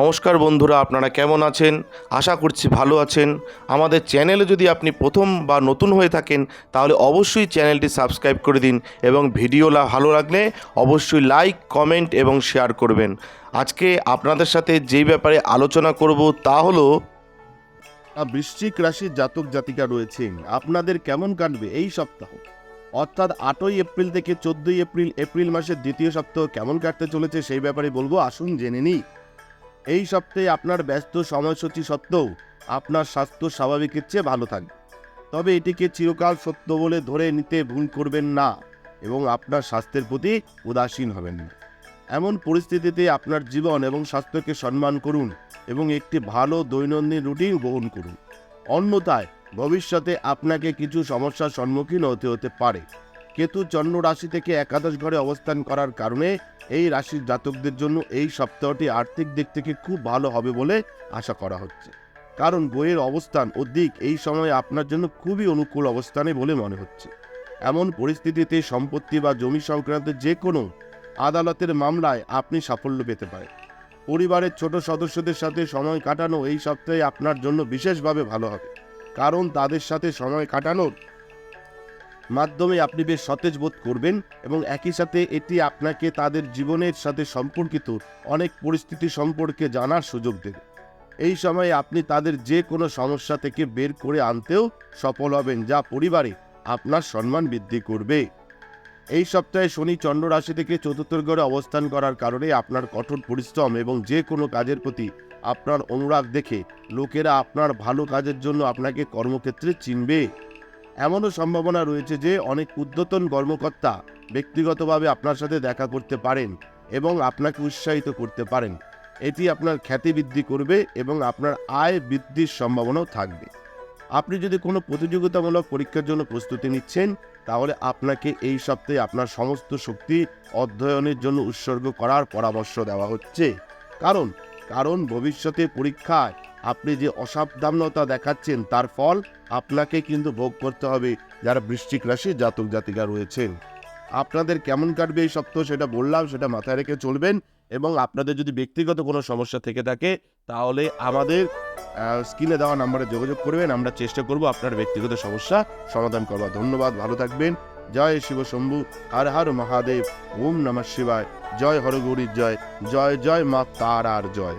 নমস্কার বন্ধুরা, আপনারা কেমন আছেন? আশা করছি ভালো আছেন। আমাদের চ্যানেলে যদি আপনি প্রথম বা নতুন হয়ে থাকেন, তাহলে অবশ্যই চ্যানেলটি সাবস্ক্রাইব করে দিন এবং ভিডিও ভালো লাগলে অবশ্যই লাইক, কমেন্ট এবং শেয়ার করবেন। আজকে আপনাদের সাথে যেই ব্যাপারে আলোচনা করব তা হলো বৃশ্চিক রাশির জাতক জাতিকা রয়েছেন। আপনাদের কেমন কাটবে এই সপ্তাহ? অর্থাৎ আটই এপ্রিল থেকে চোদ্দই এপ্রিল এপ্রিল মাসের দ্বিতীয় সপ্তাহ কেমন কাটতে চলেছে সেই ব্যাপারে বলব, আসুন জেনে নিই। এই সপ্তাহে আপনার ব্যস্ত সময়সূচি সত্ত্বেও আপনার স্বাস্থ্য স্বাভাবিকের চেয়ে ভালো থাকবে। তবে এটিকে চিরকাল সত্য বলে ধরে নিতে ভুল করবেন না এবং আপনার স্বাস্থ্যের প্রতি উদাসীন হবেন না। এমন পরিস্থিতিতে আপনার জীবন এবং স্বাস্থ্যকে সম্মান করুন এবং একটি ভালো দৈনন্দিন রুটিন গ্রহণ করুন। অন্যথায় ভবিষ্যতে আপনাকে কিছু সমস্যার সম্মুখীন হতে হতে পারে। কেতু চন্দ্র রাশি থেকে একাদশ ঘরে অবস্থান করার কারণে এই রাশির জাতকদের জন্য এই সপ্তাহটি আর্থিক দিক থেকে খুব ভালো হবে বলে আশা করা হচ্ছে। কারণ বইয়ের অবস্থান ও দিক এই সময় আপনার জন্য খুবই অনুকূল অবস্থানে বলে মনে হচ্ছে। এমন পরিস্থিতিতে সম্পত্তি বা জমি সংক্রান্ত যে কোনো আদালতের মামলায় আপনি সাফল্য পেতে পারেন। পরিবারের ছোট সদস্যদের সাথে সময় কাটানো এই সপ্তাহে আপনার জন্য বিশেষভাবে ভালো হবে। কারণ তাদের সাথে সময় কাটানোর মাধ্যমে আপনি বেশ সতেজ বোধ করবেন এবং একই সাথে এটি আপনাকে তাদের জীবনের সাথে সম্পর্কিত অনেক পরিস্থিতি সম্পর্কে জানার সুযোগ দেবে। এই সময়ে আপনি তাদের যে কোনো সমস্যা থেকে বের করে আনতেও সফল হবেন, যা পরিবারে আপনার সম্মান বৃদ্ধি করবে। এই সপ্তাহে শনি চন্দ্র রাশি থেকে চতুর্থ ঘরে অবস্থান করার কারণে আপনার কঠোর পরিশ্রম এবং যে কোনো কাজের প্রতি আপনার অনুরাগ দেখে লোকেরা আপনার ভালো কাজের জন্য আপনাকে কর্মক্ষেত্রে চিনবে। এমনও সম্ভাবনা রয়েছে যে অনেক উদ্যতন কর্মকর্তা ব্যক্তিগতভাবে আপনার সাথে দেখা করতে পারেন এবং আপনাকে উৎসাহিত করতে পারেন। এটি আপনার খ্যাতি বৃদ্ধি করবে এবং আপনার আয় বৃদ্ধির সম্ভাবনাও থাকবে। আপনি যদি কোনো প্রতিযোগিতামূলক পরীক্ষার জন্য প্রস্তুতি নিচ্ছেন, তাহলে আপনাকে এই সপ্তাহে আপনার সমস্ত শক্তি অধ্যয়নের জন্য উৎসর্গ করার পরামর্শ দেওয়া হচ্ছে। কারণ কারণ ভবিষ্যতে পরীক্ষায় আপনি যে অসাবধানতা দেখাচ্ছেন, তার ফল আপনাকে কিন্তু ভোগ করতে হবে। যারা বৃশ্চিক রাশি, জাতক, জাতিকা রয়েছেন, আপনাদের কেমন কাটবে এই সপ্তাহ সেটা বললাম, সেটা মাথায় রেখে চলবেন এবং আপনাদের যদি ব্যক্তিগত কোনো সমস্যা থেকে থাকে, তাহলে আমাদের স্ক্রিনে দেওয়া নাম্বারে যোগাযোগ করবেন। আমরা চেষ্টা করব আপনার ব্যক্তিগত সমস্যা সমাধান করবার ধন্যবাদ, ভালো থাকবেন। জয় শিব শম্ভু, হর হর মহাদেব, ওম নমঃ শিবায়। জয় হরগৌরীর জয়। জয় জয় মা তারার জয়।